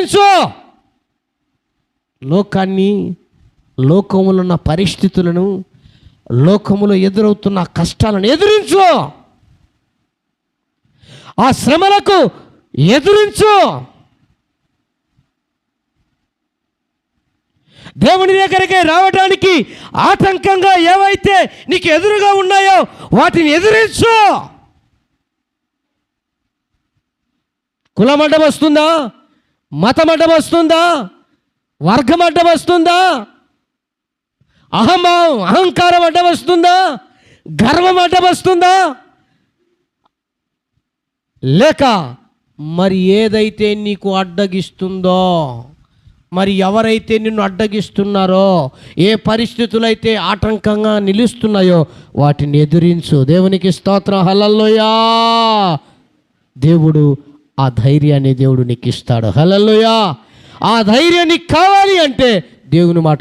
ఎదిరించు లోకాన్ని లోకములో ఉన్న పరిస్థితులను లోకములో ఎదురవుతున్న కష్టాలను ఎదురించు! ఆ శ్రమలకు ఎదురించు! దేవుని దగ్గరికి రావడానికి ఆటంకంగా ఏవైతే నీకు ఎదురుగా ఉన్నాయో వాటిని ఎదురించు! కులం వస్తుందా? మతం అడ్డం వస్తుందా? వర్గం అడ్డం వస్తుందా? అహంభావం అహంకారం అడ్డం వస్తుందా? గర్వం అడ్డం వస్తుందా? లేక మరి ఏదైతే నీకు అడ్డగిస్తుందో మరి ఎవరైతే నిన్ను అడ్డగిస్తున్నారో ఏ పరిస్థితులైతే ఆటంకంగా నిలుస్తున్నాయో వాటిని ఎదిరించు. దేవునికి స్తోత్రం. హలల్లోయా. దేవుడు ఆ ధైర్యాన్ని దేవుడు నీకు ఇస్తాడు హలల్లోయా! ఆ ధైర్యం నీకు కావాలి అంటే దేవుని మాట